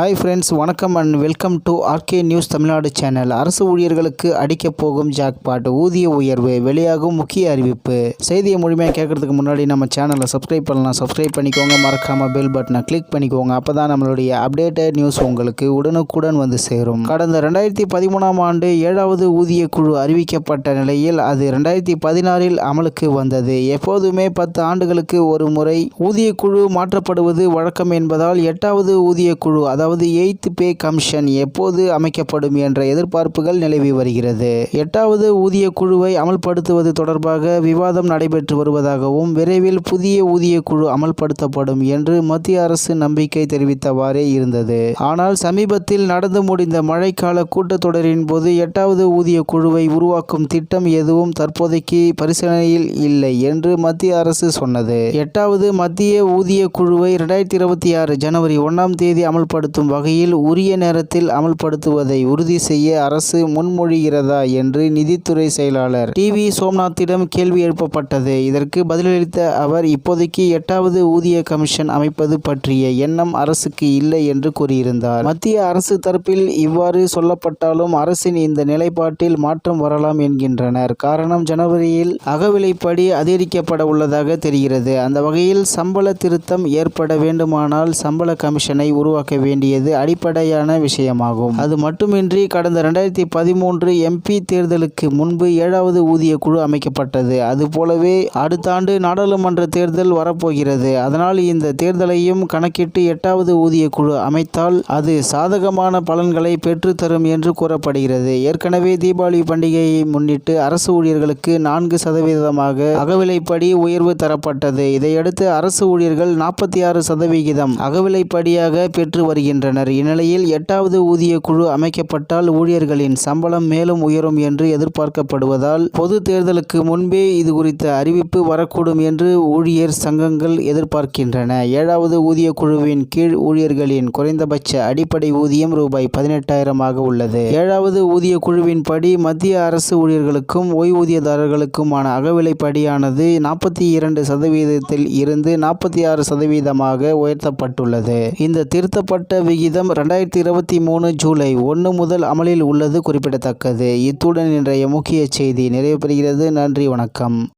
Hi friends வணக்கம் and welcome to RK news Tamil Nadu channel அரசு ஊழியர்களுக்கு அடிக்கப் போகும் ஜாக்பாட் ஊதிய உயர்வு வெளியாகும் முக்கிய அறிவிப்பு. செய்தியை முழுமையாக கேட்கறதுக்கு முன்னாடி நம்ம சேனலை சப்ஸ்கிரைப் பண்ணலாம். சப்ஸ்கிரைப் பண்ணிக்கோங்க. மறக்காமல் பெல் பட்டனை கிளிக் பண்ணிக்கோங்க. அப்போ தான் நம்மளுடைய அப்டேட்டட் நியூஸ் உங்களுக்கு உடனுக்குடன் வந்து சேரும். கடந்த ரெண்டாயிரத்தி பதிமூணாம் ஆண்டு ஏழாவது ஊதிய குழு அறிவிக்கப்பட்ட நிலையில் அது ரெண்டாயிரத்தி பதினாறில் அமலுக்கு வந்தது. எப்போதுமே பத்து ஆண்டுகளுக்கு ஒரு முறை ஊதிய குழு மாற்றப்படுவது வழக்கம் என்பதால் எட்டாவது ஊதிய குழு அதாவது எய்த் பே கமிஷன் எப்போது அமைக்கப்படும் என்ற எதிர்பார்ப்புகள் நிலவி வருகிறது. எட்டாவது ஊதிய குழுவை அமல்படுத்துவது தொடர்பாக விவாதம் நடைபெற்று வருவதாகவும் விரைவில் புதிய ஊதிய குழு அமல்படுத்தப்படும் என்று மத்திய அரசு நம்பிக்கை தெரிவித்தவாறே இருந்தது. ஆனால் சமீபத்தில் நடந்து முடிந்த மழைக்கால கூட்டத்தொடரின் போது எட்டாவது ஊதிய குழுவை உருவாக்கும் திட்டம் எதுவும் தற்போதைக்கு பரிசீலனையில் இல்லை என்று மத்திய அரசு சொன்னது. எட்டாவது மத்திய ஊதிய குழுவை இரண்டாயிரத்தி இருபத்தி ஆறு ஜனவரி ஒன்றாம் தேதி அமல்படுத்தும் வகையில் உரிய நேரத்தில் அமல்படுத்துவதை உறுதி செய்ய அரசு முன்மொழிகிறதா என்று நிதித்துறை செயலாளர் டி வி சோம்நாத்திடம் கேள்வி எழுப்பப்பட்டது. இதற்கு பதிலளித்த அவர் இப்போதைக்கு எட்டாவது ஊதிய கமிஷன் அமைப்பது பற்றிய எண்ணம் அரசுக்கு இல்லை என்று கூறியிருந்தார். மத்திய அரசு தரப்பில் இவ்வாறு சொல்லப்பட்டாலும் அரசின் இந்த நிலைப்பாட்டில் மாற்றம் வரலாம் என்கின்றனர். காரணம் ஜனவரியில் அகவிலைப்படி அதிகரிக்கப்பட உள்ளதாக தெரிகிறது. அந்த வகையில் சம்பள திருத்தம் ஏற்பட வேண்டுமானால் சம்பள கமிஷனை உருவாக்க வேண்டும். வேண்டியது அடிப்படையான விஷயமாகும். அது மட்டுமின்றி கடந்த ரெண்டாயிரத்தி பதிமூன்று எம்பி தேர்தலுக்கு முன்பு ஏழாவது ஊதிய குழு அமைக்கப்பட்டது. அதுபோலவே அடுத்த ஆண்டு நாடாளுமன்ற தேர்தல் வரப்போகிறது. அதனால் இந்த தேர்தலையும் கணக்கிட்டு எட்டாவது ஊதிய குழு அமைத்தால் அது சாதகமான பலன்களை பெற்றுத்தரும் என்று கூறப்படுகிறது. ஏற்கனவே தீபாவளி பண்டிகையை முன்னிட்டு அரசு ஊழியர்களுக்கு நான்கு சதவீதமாக அகவிலைப்படி உயர்வு தரப்பட்டது. இதையடுத்து அரசு ஊழியர்கள் நாற்பத்தி ஆறு சதவிகிதம் அகவிலைப்படியாக பெற்று வருகின்றனர். இந்நிலையில் எட்டாவது ஊதிய குழு அமைக்கப்பட்டால் ஊழியர்களின் சம்பளம் மேலும் உயரும் என்று எதிர்பார்க்கப்படுவதால் பொது தேர்தலுக்கு முன்பே இது குறித்த அறிவிப்பு வரக்கூடும் என்று ஊழியர் சங்கங்கள் எதிர்பார்க்கின்றன. ஏழாவது ஊதிய குழுவின் கீழ் ஊழியர்களின் குறைந்தபட்ச அடிப்படை ஊதியம் ரூபாய் பதினெட்டாயிரமாக உள்ளது. ஏழாவது ஊதிய குழுவின் படி மத்திய அரசு ஊழியர்களுக்கும் ஓய்வூதியதாரர்களுக்குமான அகவிலைப்படியானது நாற்பத்தி இரண்டு சதவீதத்தில் இருந்து நாற்பத்தி ஆறு சதவீதமாக உயர்த்தப்பட்டுள்ளது. இந்த திருத்தப்பட்ட விகிதம் ரெண்டாயிரத்தி இருபத்தி மூணு ஜூலை ஒன்று முதல் அமலில் உள்ளது குறிப்பிடத்தக்கது. இத்துடன் இன்றைய முக்கிய செய்தி நிறைவு பெறுகிறது நன்றி வணக்கம்.